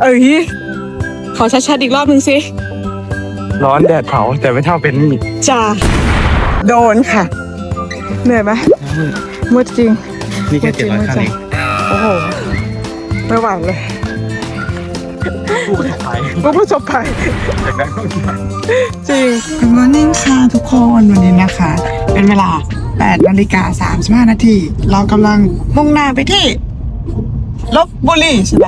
เอ้ยขอชัดๆอีกรอบหนึ่งสิร้อนแดดเผาแต่ไม่เท่าเป็นนี่จ้าโดนค่ะ เหนื่อยไหมมืดจริง นี่แค่เจ็ดร้อยขั้นเองโอ้โห ไม่ไหวเลยผู้ประสบภัยผู้ประสบภัยจากนั้นก็จริง Good morning ค่ะทุกคนวันนี้นะคะ เป็นเวลา8นาฬิกา35นาที เรากำลังมุ่งหน้าไปที่ลบบุรีใช่ไหม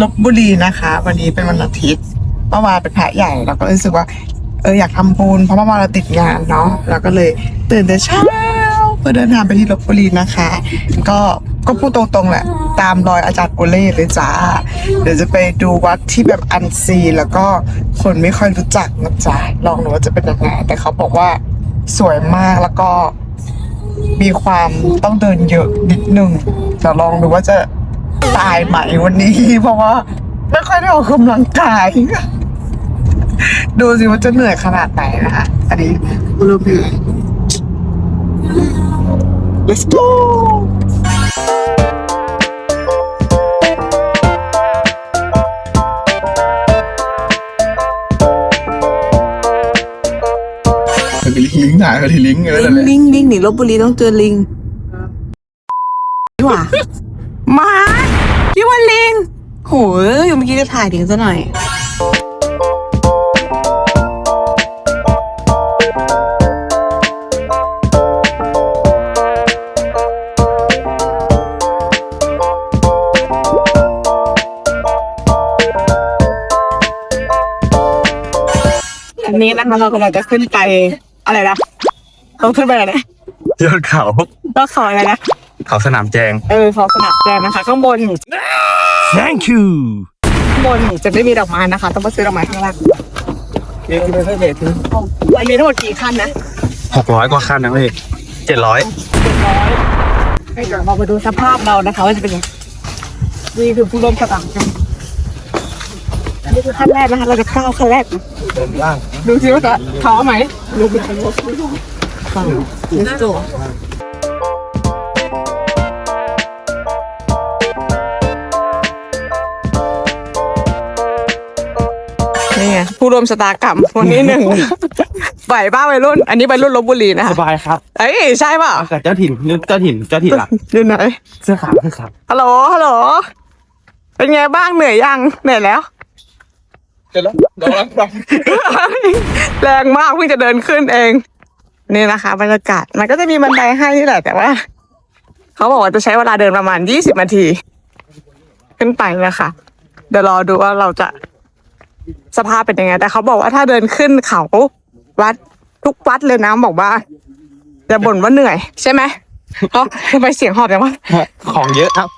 ลบบุรีนะคะ วันนี้เป็นวันอาทิตย์เมื่อวานเป็นพระใหญ่เราก็รู้สึกว่า เอออยากทำบุญเพราะเมื่อวานเราติดงานเนาะเราก็เลยตื่นแต่เช้าเพื่อเดินทางไปที่ลบบุรีนะคะ ก็ก็พูดตรงๆแหละ ตามรอยอาจารย์โอเล่เลยจ้า เดี๋ยวจะไปดูวัดที่แบบอันซีแล้วก็คนไม่ค่อยรู้จักนะจ๊ะลองดูว่าจะเป็นยังไงแต่เขาบอกว่าสวยมากแล้วก็มีความต้องเดินเยอะนิดนึงจะลองดูว่าจะ ตายไหมวันนี้ เพราะว่าไม่ค่อยได้ออกกำลังกาย ดูสิว่าจะเหนื่อยขนาดไหนนะคะ อันนี้เริ่มเหนื่อย let's go มันเป็นลิงก์หายไปลิงก์เลยนั่นแหละลิงลิงหนีลบบุรีต้องเจอลิงหว่าหมา พี่ว่าลิงโหยเมื่อกี้จะถ่ายถึงซะหน่อยอันนี้นะคะเรากำลังจะขึ้นไปอะไรนะต้องขึ้นไปอะไรนะยอดเขาก็ขออะไรนะ เขาสนามแจง เออขอสนับแจงนะคะ ข้างบน thank you ข้างบนจะไม่มีดอกไม้นะคะ ต้องมาซื้อดอกไม้ข้างล่างเดี๋ยวไม่ค่อยเด็ดมันมีทั้งหมดกี่ขั้นนะหกร้อยกว่าขั้นนะพี่เจ็ดร้อยให้เดี๋ยวเรามาดูสภาพเรานะคะว่าจะเป็นยังไงนี่คือผู้ร่วมชะตากรรมอันนี้คือขั้นแรกนะคะ เราจะเข้าขั้นแรกนะเดินล่างดูสิว่าจะท้อไหมดูเป็นคน Let's go ผู้ร่วมชะตากรรมวันนี้หนึ่งไหวป้าวัยรุ่น อันนี้วัยรุ่นลบบุรีนะสคะบายครับเอ้ยใช่เปล่ากับเจ้าถิ่นนึกเจ้าถิ่นเจ้าถิ่นหลักอยู่ไหนเสื้อขาวเสื้อขาวฮัลโหลฮัลโหลเป็นไงบ้างเหนื่อยยังเหนื่อยแล้วเจ็ดร้อยดอกดอกแรงมากเพิ่งจะเดินขึ้นเอง นี่นะคะบรรยากาศมันก็จะมีบันไดให้นี่แหละแต่ว่า เขาบอกว่าจะใช้เวลาเดินประมาณยี่สิบนาที ขึ้นไปนะคะเดี๋ยวรอดูว่าเราจะ สภาพเป็นยังไง แต่เขาบอกว่าถ้าเดินขึ้นเขาวัดทุกวัดเลยนะบอกว่าจะบ่นว่าเหนื่อย ใช่ไหมเพราะทำไมเสียงหอบจังวะของเยอะครับ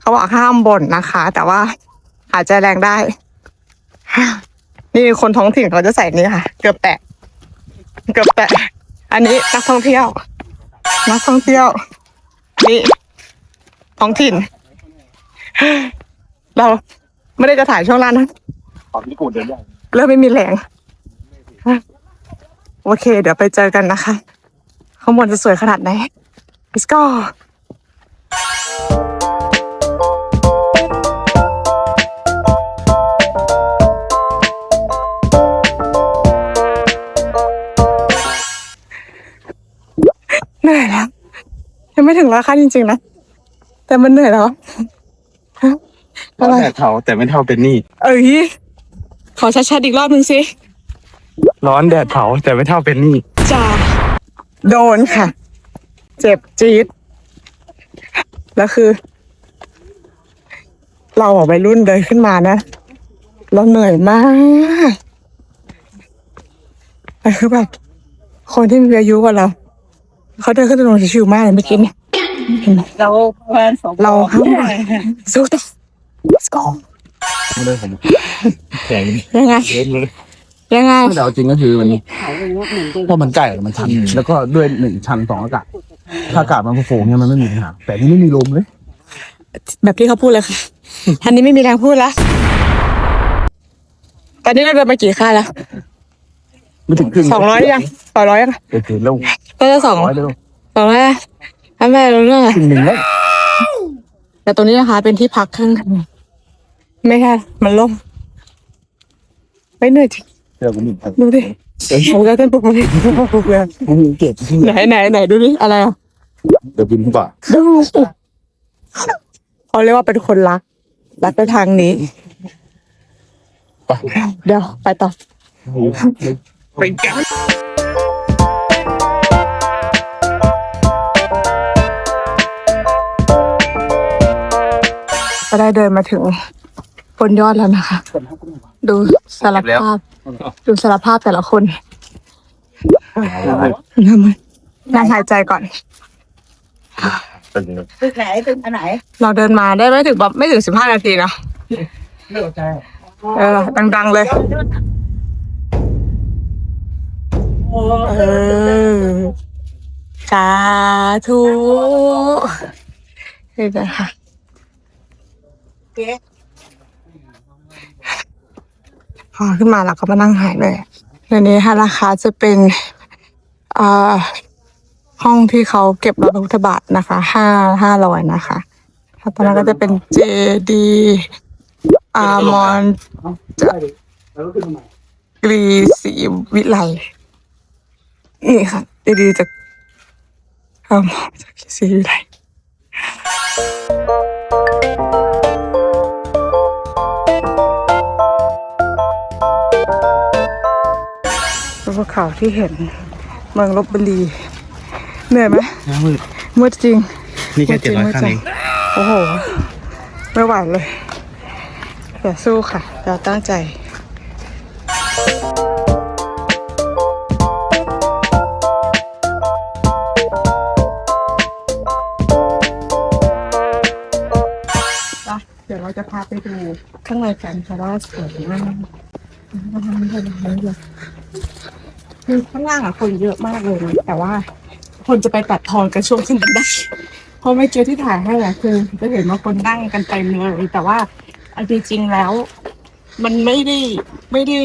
เขาบอกห้ามบ่นนะคะ แต่ว่าหายใจแรงได้ นี่คนท้องถิ่นเขาจะใส่นี่ค่ะ เกือบแตะเกือบแตะอันนี้นักท่องเที่ยวนักท่องเที่ยวนี่ท้องถิ่น เรา ไม่ได้จะถ่ายช่วงล่างนะของญี่ปุ่นเดินได้เริ่มไม่มีแรงโอเค เดี๋ยวไปเจอกันนะคะ ข้างบนจะสวยขนาดไหน let's go เหนื่อยแล้วยังไม่ถึงราคาจริง ๆ นะ แต่มันเหนื่อยแล้ว ร้อนแดดเผาแต่ไม่เท่าเป็นนี่เอ้ยขอชัดๆอีกรอบหนึ่งสิร้อนแดดเผาแต่ไม่เท่าเป็นนี่จ้าโดนค่ะ เจ็บจี๊ดแล้วคือ เราอะวัยรุ่นเดินขึ้นมานะเราเหนื่อยมากแต่คือแบบคนที่มีอายุกว่าเรา เขาเดินขึ้นถนนชิวๆมากเลยเมื่อกี้เนี่ยเห็นไหมเราประมาณสองเราเข้ามาสู้ต่อ let's go ไม่ได้ผมแข็งยังไงเล่นเลยยังไงแต่เอาจริงก็คือมันเพราะมันใกล้มันชันแล้วก็ด้วยหนึ่งชันสองอากาศถ้าอากาศมันโฟงเนี่ยมันไม่มีปัญหาแต่นี่ไม่มีลมเลย แบบที่เขาพูดเลยค่ะอันนี้ไม่มีแรงพูดแล้วตอนนี้เราเดินมากี่ค่ายแล้วไม่ถึงครึ่งสองร้อยยังสองร้อยยังเกินแล้วก็จะสองร้อยเร็วสองร้อยทำไมรู้เรื่องอะครึ่งหนึ่งแล้วแต่ตรงนี้นะคะเป็นที่พักข้าง ไม่ใช่มันล่มไม่เหนื่อยจริงเดี๋ยวผมมีครับดูดิผมก็ต้นปลุกมันปลุกเลยผมมีเก็บที่ไหนไหนไหนดูดิอะไรอะเดี๋ยวบินขึ้นป่ะดูเขาเรียกว่าเป็นคนรัก รักในทางนี้ เดี๋ยวไปต่อไปกันก็ได้เดินมาถึงบ นยอดแล้วนะคะ ดูสารภาพ ดูสารภาพแต่ละคนทำไมนั่งหายใจก่อนเป็นตึกไหนตึกอันไหนเราเดินมาได้ไม่ถึงแบบไม่ถึงสิบห้านาทีนะเลือกใจเออ ดังๆเลย เออสาธุนี่นะคะพ อขึ้นมาเราก็มานั่งหายเลยในนี้ค่ะราคาจะเป็นอ่าห้องที่เขาเก็บรอยพระพุทธบาทนะคะห้าห้าร้อยนะคะตอนนั้นก็จะเป็นเจดีอามอนกรีศรีวิไลนี่ค่ะดีๆจากเอ่อจากรีศรีวิไล ภูเขาที่เห็นเมืองลบบุรีเหนื่อยไหมน้ำมืดมืดจริงนี่แค่เจ็ดร้อยขั้นเองโอ้โห ไม่ไหวเลยเดี๋ยวสู้ค่ะเดี๋ยวตั้งใจเดี๋ยวเราจะพาไปดูข้างในกันค่ะว่าสวยมาก คือข้างล่างอะคนเยอะมากเลยนะแต่ว่าคนจะไปตัดทอนกันช่วงขึ้นบันไดเพราะไม่เจอที่ถ่ายให้อะคือจะเห็นว่าคนนั่งกันเต็มเลยแต่ว่าเอาจริงๆแล้ว มันไม่ได้ไม่ได้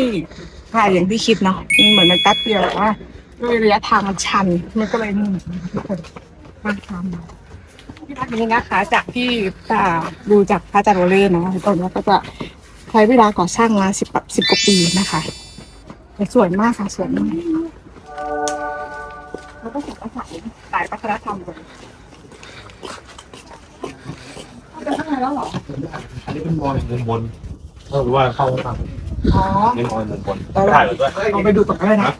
ถ่ายอย่างที่คิดเนาะมันเหมือนมันแป๊บเดียวแต่ว่าด้วยระยะทางมันชัน มันก็เลยนี่ทุกคนมาทำที่พักนี้นะคะ จากที่อ่าดูจากพระอจารย์โรเล่นะตรงนี้ก็จะใช้เวลาก่อสร้างมาสิบสิบกว่าปีนะคะ สวยมากค่ะสวยมากแล้วก็สายสายสายวัฒนธรรมเลยเข้าไปข้างในแล้วเหรอ อันนี้เป็นมอลมุมบนเออว่าเข้าทางอ๋อนี่มอลมุมบนถ่ายเลยด้วยเอาไปดูก่อนก็ได้นะ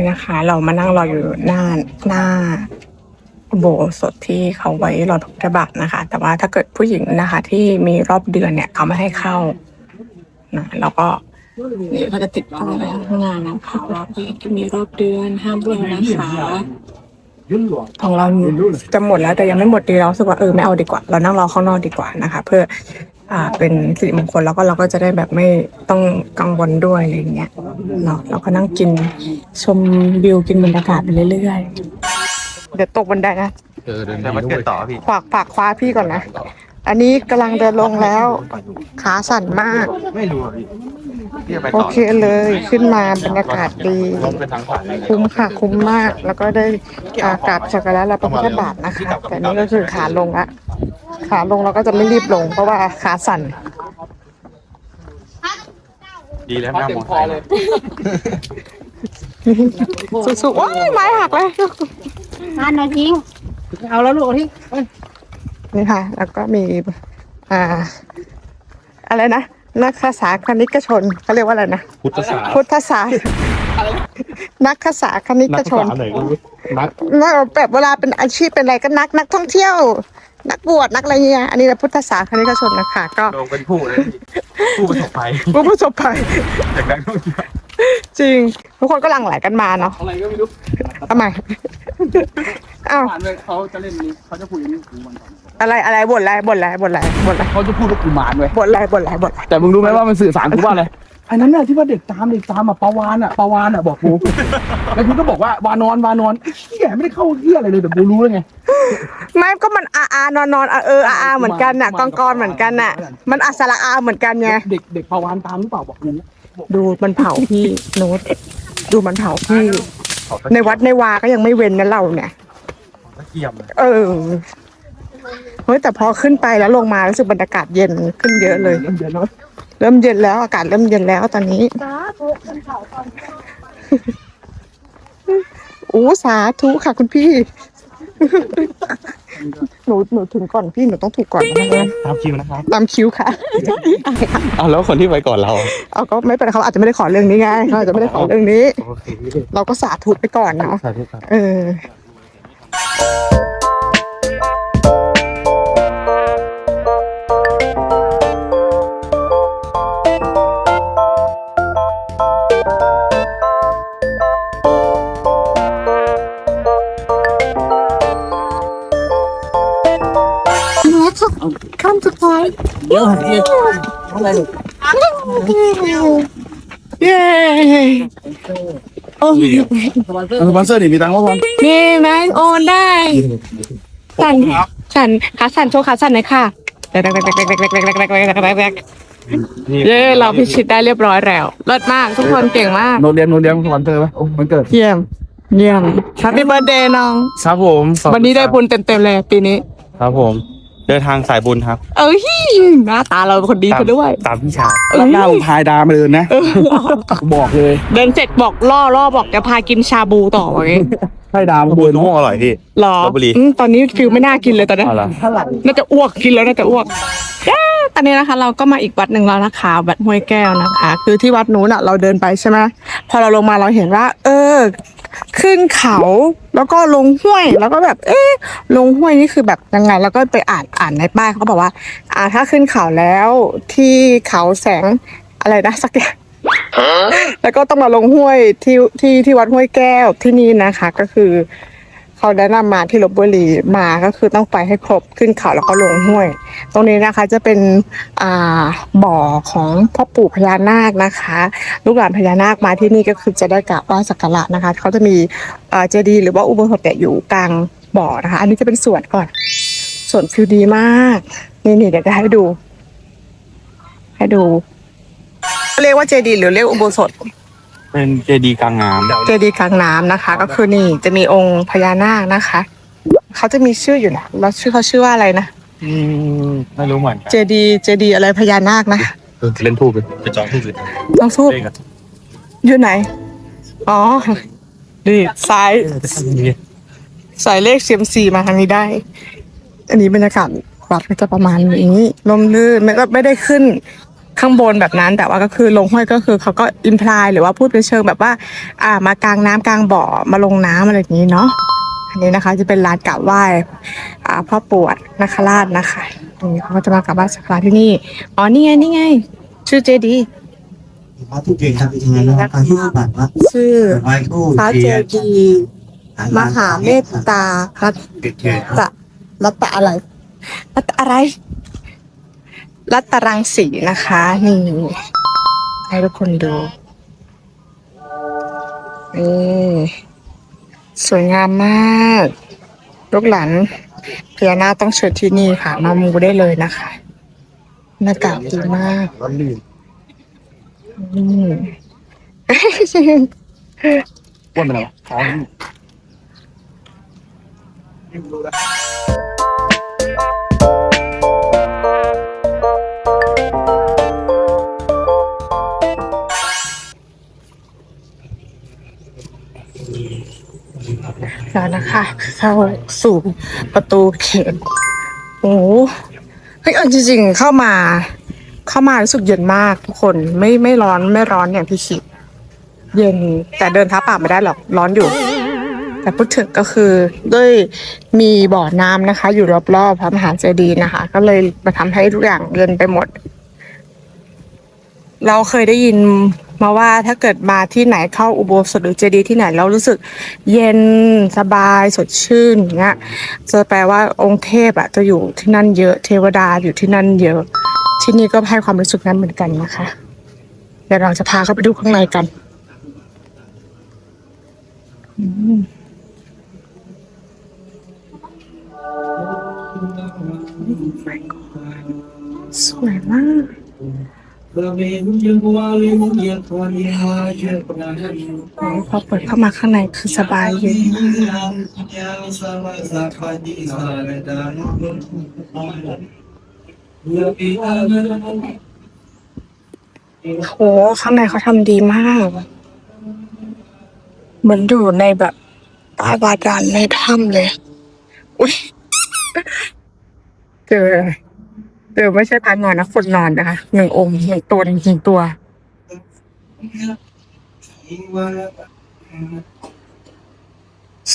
นนี้นะคะ เรามานั่งรออยู่หน้าหน้าโบสถ์ที่เขาไว้รอพระพุทธบาทนะคะ แต่ว่าถ้าเกิดผู้หญิงนะคะ ที่มีรอบเดือนเนี่ยเขาไม่ให้เข้านะแล้วก็นี่เขาจะติดป้ายไว้ข้างหน้านะคะว่าผู้หญิงที่มีรอบเดือนห้ามบิ่งนะคะของเราจะหมดแล้วแต่ยังไม่หมดดีเราสึกว่าเออไม่เอาดีกว่า เรานั่งรอข้างนอกดีกว่านะคะ เพื่อ อ่าเป็นสิริมงคลแล้วก็เราก็จะได้แบบไม่ต้องกังวลด้วยอะไรอย่างเงี้ยเนาะเราก็นั่งกินชมวิวกินบรรยากาศไปเรื่อยๆ เดี๋ยวตกบันไดนะ เออเดินแต่มันเกิดต่อพี่ ฝากฝากคว้าพี่ก่อนนะ อันนี้กำลังเดินลงแล้ว ขาสั่นมาก ไม่รู้อะพี่พี่จะไปโอต่อเคเลยขึ้นมาบรรยากาศดีล้มไปทางขวาเลยคุ้มค่ะคุ้มมากแล้วก็ได้อากราบสักการะและพระพุทธบาทนะคะ แต่นี่ก็คือขาลงละ ขาลงเราก็จะไม่รีบลง เพราะว่าขาสั่น ดีแล้วไม่เอามอเตอร์ไซค์เลยสุดๆว้ายไม้หักเลย งานนาทิ้งเอาแล้วลูกที่นี่ค่ะ แล้วก็มี อ่า อะไรนะ นักภาษาคณิกชนเขาเรียกว่าอะไรนะ พุทธศาสนาพุทธศาสตร์นักภาษาคณินักกชภานษาไหนก็รู้นักนักแบบเวลาเป็นอาชีพเป็นอะไรก็นักนักท่องเที่ยว นักบวชนักอะไรเงี้ยอันนี้นะพุทธศาสนิกชนนะคะก็ลงเป็นผู้เลยพี่ผู้ประสบภัยผู้ประสบภัยจากนักท่องเที่ยวจริง ทุกคนก็หลั่งไหลกันมาเนาะอะไรก็ไม่รู้ทำไมอ้าวผ่านเลยเขาจะเล่นนี้เขาจะคุยนี่กูมันก่อนอะไรอะไรบ่นอะไรบ่นอะไรบ่นอะไรบ่นอะไรเขาจะพูดว่ากูมารเว้ยบ่นอะไรบ่นอะไรบ่นอะไรแต่มึงรู้ไหมว่ามันสื่อสารกูว่าอะไร อันนั้นน่ะที่ว่าเด็กตามเด็กตามอะปาวานอะปาวานอะบอกกู แล้วกูก็บอกว่าวานอนวานอนเหี้ยไม่ได้เข้าเหี้ยอะไรเลยแต่กูรู้แล้วไง ไม่ก็มันอาอานอนนอนอาเอออาอาเหมือนกันน่ะกองกรเหมือนกันน่ะ มันอัสระอาเหมือนกันไงเด็กเด็กปาวานตามหรือเปล่าบอกกูดูมันเผาพี่โน้ตดูมันเผาพี่ ในวัดในวาก็ยังไม่เว้นนะเราเนี่ยตะเกียบเลยเออเฮ้ยแต่พอขึ้นไปแล้วลงมารู้สึกบรรยากาศเย็นขึ้นเยอะเลย เดี๋ยวนะ เริ่มเย็นแล้วอากาศเริ่มเย็นแล้วตอนนี้อู้สาธุค่ะคุณพี่ หนูหนูถึงก่อนพี่หนูต้องถูกก่อนนะคะตามคิวนะครับตามคิวค่ะเอาแล้วคนที่ไปก่อนเราเอาก็ไม่เป็นไรเขาอาจจะไม่ได้ขอเรื่องนี้ไงเขาอาจจะไม่ได้ขอเรื่องนี้โอเคเราก็สาธุไปก่อนเนาะสาธุครับเออ เดี๋ยวเดี๋ยวอะไรลูกเย้โอ้ยสปอนเซอร์นี่มีตังค์ว่าพอนี่แม่โอนได้ สั่นสั่นขาสั่นโชว์ขาสั่นหน่อยค่ะแตกแตกแตกแตกแตกแตกแตกแตกแตกเย้เราพิชิตได้เรียบร้อยแล้วเลิศมากทุกคนเก่งมากโนเรียนโนเรียนสปอนเซอร์ไหมโอ้มันเกิดเยี่ยมเยี่ยม Happy birthday น้อง ครับผม วันนี้ได้บุญเต็มๆเลยปีนี้ ครับผม เดินทางสายบุญครับเอ้ยหน้าตาเราเป็นคนดีตามกันด้วย ตามพี่ชายรับหน้ามึงพายดามาเดินนะบอกเลยเดินเสร็จบอกล่อล่อบอกจะพากินชาบูต่อไว้พายดามาบุเดิญนม่วงอร่อยพี่ หรอลพบุรี อืมตอนนี้ฟิลไม่น่ากินเลยตอนนี้เอาละน่าจะอ้วกกินแล้วน่าจะอ้วกเย้ตอนนี้นะคะ เราก็มาอีกวัดหนึ่งแล้วนะคะวัดห้วยแก้วนะคะ คือที่วัดนู้นอะเราเดินไปใช่ไหมพอเราลงมาเราเห็นว่า เออ ขึ้นเขาแล้วก็ลงห้วย แล้วก็แบบ เอ๊ะลงห้วยนี่คือแบบยังไง แล้วก็ไปอ่านอ่านในป้ายเขาก็บอกว่า อ่าถ้าขึ้นเขาแล้วที่เขาแสงอะไรนะสักอย่างแล้วก็ต้องมาลงห้วยที่ที่ที่วัดห้วยแก้วที่นี่นะคะ ก็คือ เขาแนะนำมาที่ลบบุรีมาก็คือต้องไปให้ครบขึ้นเขาแล้วก็ลงห้วย ตรงนี้นะคะจะเป็นอ่าบ่อของพ่อปู่พญานาคนะคะ ลูกหลานพญานาคมาที่นี่ก็คือจะได้กราบไหว้สักการะนะคะ เขาจะมีเอ่อเจดีย์หรือว่าอุโบสถเนี่ยอยู่กลางบ่อนะคะ อันนี้จะเป็นสวนก่อนสวนฟิวดีมาก นี่นี่เดี๋ยวจะให้ดู ให้ดู เรียกว่าเจดีย์หรือเรียกอุโบสถ เป็นเจดีย์กลางน้ำเจดีย์กลางน้ำนะคะ ก็คือนี่จะมีองค์พญานาคนะคะ เขาจะมีชื่ออยู่นะแล้วชื่อเขาชื่อว่าอะไรนะอืมไม่รู้เหมือนกันเจดีย์เจดีย์อะไรพญานาคนะเออเล่นทูบไปจองทูบเลยต้องทูบเล่นกับอยู่ไหน อ๋อนี่ซ้ายสายเลขเซียมซีมาทางนี้ได้ อันนี้บรรยากาศวัดก็จะประมาณนี้ลมลื่นไม่ก็ไม่ได้ขึ้น ข้างบนแบบนั้นแต่ว่าก็คือลงห้วยก็คือเขาก็อิมพลายหรือว่าพูดเป็นเชิงแบบว่า อ่ามากลางน้ำกลางบ่อมาลงน้ำอะไรอย่างนี้เนาะอันนี้นะคะจะเป็นลานกราบไหว้อ่าพ่อปวดนาคราชนะคะตรงนี้เขาก็จะมากราบไหว้สักการะที่นี่อ๋อนี่ไงนี่ไง ชื่อเจดีย์พระทุกเกศทำเป็นยังไงนะครับการที่บัตรว่าชื่อไหว้ครูพระเจดีย์มหาเมตตาพระเกิดเกศตะรัตตะอะไรรัตตะอะไร รัตตรังสีนะคะ นี่ให้ทุกคนดูนี่สวยงามมาก ลูกหลานพญานาคต้องเชิญที่นี่ค่ะ มามูได้เลยนะคะบรรยากาศดีมากร้อนลื่นอืมอ้วนไปแล้วะท้อง แล้วนะคะ เข้าสู่ประตูเขตโอ้โหเฮ้ยเอาจริงๆเข้ามา เข้ามารู้สึกเย็นมากทุกคนไม่ไม่ร้อนไม่ร้อนอย่างที่คิด เย็นแต่เดินเท้าเปล่าไม่ได้หรอกร้อนอยู่ แต่พูดถึงก็คือด้วยมีบ่อน้ำนะคะ อยู่รอบๆพระมหาเจดีย์นะคะ ก็เลยมาทำให้ทุกอย่างเย็นไปหมด เราเคยได้ยิน มาว่าถ้าเกิดมาที่ไหนเข้าอุโบสถหรือเจดีย์ที่ไหนแล้วรู้สึกเย็นสบายสดชื่นอย่างเงี้ยจะแปลว่าองค์เทพอะจะอยู่ที่นั่นเยอะเทวดาอยู่ที่นั่นเยอะ ที่นี่ก็ให้ความรู้สึกนั้นเหมือนกันนะคะ เดี๋ยวเราจะพาเข้าไปดูข้างในกันอืมสวยมาก พอเปิดเข้ามาข้างในคือสบายเย็นมากโหข้างในเขาทำดีมาก เหมือนอยู่ในแบบใต้บาดาลในถ้ำเลย อุ้ยเจอ เจอไม่ใช่พานนอนนะคนนอนนะคะหนึ่งองค์หนึ่งตัวจริงๆตัว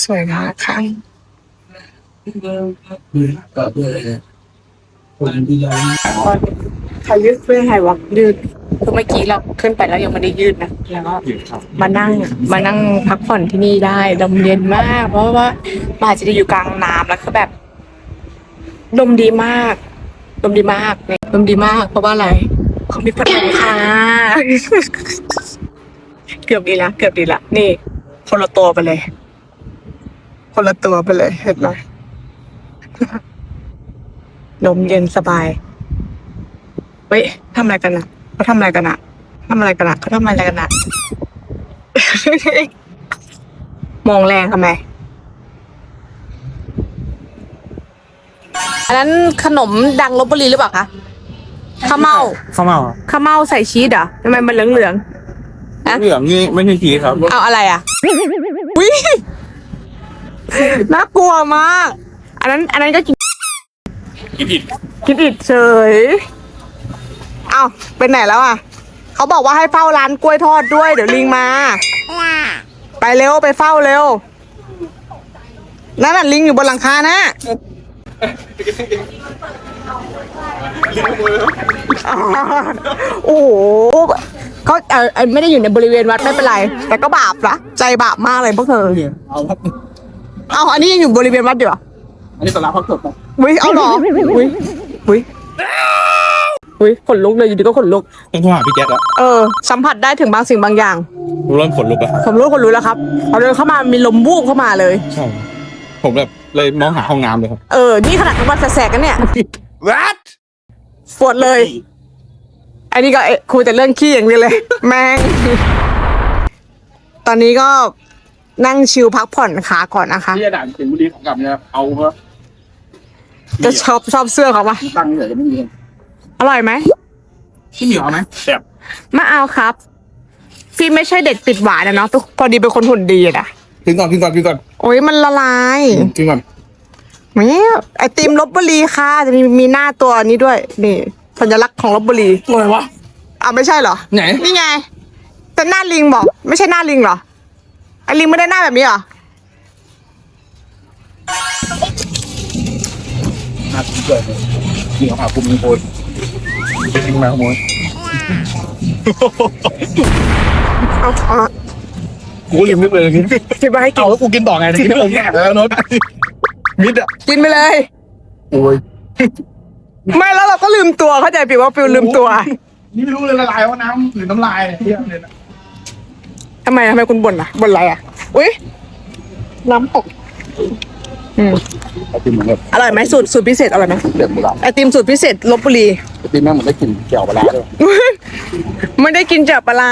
สวยมากค่ะใครยืดเพื่อให้วักยืดคือเมื่อกี้เราขึ้นไปแล้วยังไม่ได้ยืดนะแล้วก็มานั่งมานั่งพักผ่อนที่นี่ได้ลมเย็นมาก เพราะว่ามาจะได้อยู่กลางน้ำแล้วคือแบบลมดีมาก ลมดีมากเนี่ยลมดีมาก เพราะว่าอะไรเขามีพัดลมค่ะ เกือบดีละเกือบดีละนี่ คนละตัวไปเลย คนละตัวไปเลยเห็นไหมลมเย็นสบายเฮ้ยทำอะไรกันนะเขาทำอะไรกันอะทำอะไรกันอะเขาทำอะไรกันอะมองแรงทำไม อันนั้นขนมดังลบบุรีหรือเปล่าคะข้าวเม่าข้าวเมาข้าวเม่าใส่ชีสเหรอทำไมมันเหลืองเหลืองฮะเหลืองนี่ไม่ใช่ชีสครับๆเอาอะไรอะวิน่ากลัวมาก อันนั้น อันนั้นก็กินกินผิดคิดอิดเฉยเอ้าเป็นไหนแล้วอะเขาบอกว่าให้เฝ้าร้านกล้วยทอดด้วย เดี๋ยวลิงมา ไปเร็วไปเฝ้าเร็วนั่นน่ะลิงอยู่บนหลังคานะ โอ้โหเขาเออเออไม่ได้อยู่ในบริเวณวัดไม่เป็นไร แต่ก็บาปนะใจบาปมากเลยพวกเธอเอาครับเอาอันนี้ยังอยู่บริเวณวัดอยู่เหรออันนี้ตลาดพักศพนะวิเอาเหรอวิวิวิขนลุกเลยอยู่ดีก็ขนลุก ต้องโทรหาพี่แจ๊คแล้วเออ สัมผัสได้ถึงบางสิ่งบางอย่าง รู้เริ่มขนลุกแล้วผมรู้คนรู้แล้วครับพอเดินเข้ามามีลมวูบเข้ามาเลย ใช่ ผมแบบ เลยมองหาห้องน้ำเลยครับ เออ นี่ขนาดกลางวันแสกๆกันเนี่ย What ปวดเลย อันนี้ก็เอ๊ะคุยแต่เรื่องขี้อย่างเดียวเลย แม่งตอนนี้ก็นั่งชิลพักผ่อนขาก่อนนะคะ ที่จะด่านสิงห์บุรีของกลับเนี่ยเอาเพราะจะชอบชอบเสื้อเขาปะตังค์เหลือจะไม่มีอร่อยไหม ที่เหนียวเอาไหมแซ่บไม่เอาครับพี่ไม่ใช่เด็กติดหวานนะเนาะพอดีเป็นคนหุ่นดีอะนะ กินก่อนกินก่อนกินก่อนโอ้ยมันละลายกินก่อนแม่ไอติมลบบุรีค่ะจะมีมีหน้าตัวนี้ด้วย นี่ สัญลักษณ์ของลบบุรีอะไรวะอ่าไม่ใช่เหรอไหนนี่ไงแต่หน้าลิงบอก ไม่ใช่หน้าลิงเหรอไอลิงไม่ได้หน้าแบบนี้เหรอหาคุณเกิดเลยนี่เขาหาคุณมีโคนจริงมาขโมยเอาเอา กูก็ลืมนึกเลยกินคิดว่าให้กินเอาแล้วกูกินต่อไงกินไม่ลงแง่แล้วโน้ตมิดอะกินไปเลยโอ้ยไม่แล้วเราก็ลืมตัวเข้าใจปิวว่าปิวลืมตัว นี่ไม่รู้เลยละลายว่าน้ำหรือน้ำลายเนี่ยเที่ยเลยนะทำไมทำไมคุณบ่นอะบ่นอะไรอะอุ้ยน้ำตกอืมไอติมเหมือนแบบอร่อยไหมสูตรสูตรพิเศษอร่อยไหมเดือดบุหรี่ไอติมสูตรพิเศษลบบุรีไอติมแม่งเหมือนได้กลิ่นเกี่ยวปลาร้าเลยไม่ได้กินจากปลาร้า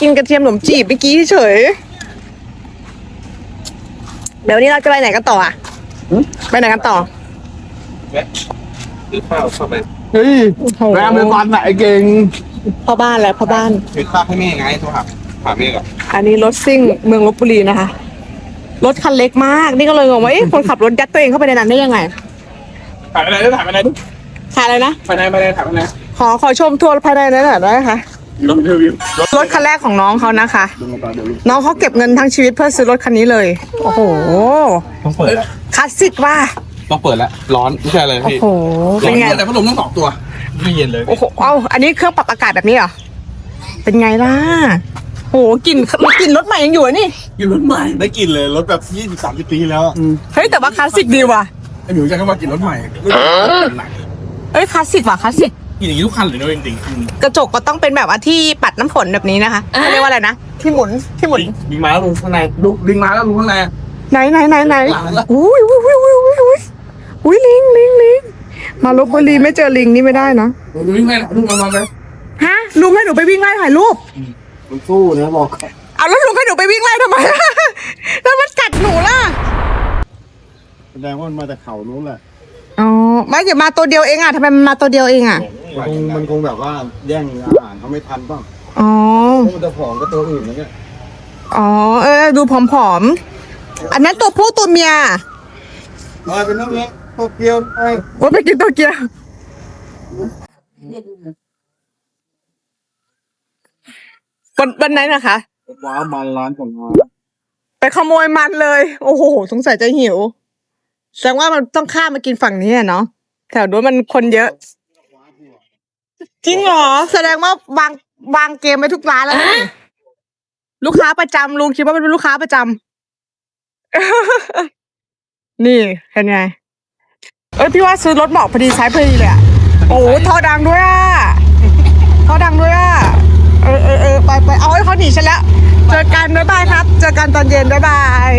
กินกระเทียมขนมจีบเมื่อกี้เฉย เดี๋ยววันนี้เราจะไปไหนกันต่ออะไปไหนกันต่อซื้อข้าวเข้าไปเฮ้ยแรมเป็นวันไหนเก่งพ่อบ้านแล้วพ่อบ้านซื้อข้าวให้แม่ไงโทรหาหาแม่ก่อนอันนี้รถซิ่งเมืองลบบุรีนะคะ รถคันเล็กมาก นี่ก็เลยงงว่าเอ๊ะคนขับรถยัดตัวเองเข้าไปในนั้นได้ยังไงถ่ายไปไหนถ่ายไปไหนดูถ่ายอะไรนะไปไหนไปไหนถ่ายไปไหนขอขอชมทัวร์ภายในนั้นหน่อยได้ไหมคะ รถคันแรกของน้องเขานะคะน้องเขาเก็บเงินทั้งชีวิตเพื่อซื้อรถคันนี้เลย โอ้โหต้องเปิดแล้วคลาสสิกว่ะต้องเปิดแล้วร้อนไม่ใช่อะไรโอ้พี่โหเป็นไง แต่พัดลมทั้งสองตัวไม่เย็นเลยโอ้โห เอ้า อันนี้เครื่องปรับอากาศแบบนี้เหรอ เป็นไงล่ะ โหกลิ่นกลิ่นรถใหม่ยังอยู่อะนี่อยู่รถใหม่ได้กลินเลยรถแบบยี่สิบสามสิบปีแล้วเฮ้ยแต่ว่าคลาสสิกดีว่ะ ไอ้หนูจะเข้ามากินรถใหม่เอ้ยคลาสสิกว่ะคลาสสิก กินอย่างนี้ทุกคันเลยนะจริงกระจกก็ต้องเป็นแบบว่าที่ปัดน้ำฝนแบบนี้นะคะเขาเรียกว่าอะไรนะ ที่หมุนที่หมุนยิงมาแล้วลุงข้างในลุงลิงมาแล้วลุงข้างใน ไหนไหนไหนไหนหลังละ อุ้ยอุ้ยอุ้ยอุ้ยอุ้ยอุ้ยอุ้ยลิงลิงลิงมาลบบุรีไม่เจอลิงนี่ไม่ได้นะลุงวิ่งไงลุงมามาเลยฮะ ลุงให้หนูไปวิ่งไล่ถ่ายรูป มันสู้นะบอกเอาแล้วลุงให้หนูไปวิ่งไล่ทำไม แล้วมันกัดหนูล่ะ แสดงว่ามันมาจากเขานู้นแหละ อ๋อไม่อย่ามาตัวเดียวเองอะทำไมมันมาตัวเดียวเองอะ มันคงมันคงแบบว่าแย่งอาหารเขาไม่ทันป่ะอ๋อมันจะผอมก็ตัวอื่นนะเนี่ยอ๋อ เออ ดูผอมๆ อันนั้นตัวผู้ตัวเมียมาเป็นน้องเล็กโตเกียวไอ้ว่าไปกินตัวเกียววันวันไหนนะคะ ว้ามันร้านของมาไปขโมยมันเลย โอ้โห สงสัยจะหิว แสดงว่ามันต้องข้ามมากินฝั่งนี้อะเนาะแถวนู้นมันคนเยอะ จริงเหรอ แสดงว่าวางวางเกมไปทุกร้านแล้วนี่ลูกค้าประจำลุงคิดว่าเป็นลูกค้าประจำ นี่เห็นไง เอ้ยพี่ว่าซื้อรถเหมาะพอดีใช้พอดีเลยอะโอ้โหท่อดังด้วยอะท่อดังด้วยอะเออเออเออไปไปเอาให้เขาหนีฉันแล้ว เจอกันบ๊ายบายครับ เจอกันตอนเย็นบ๊ายบาย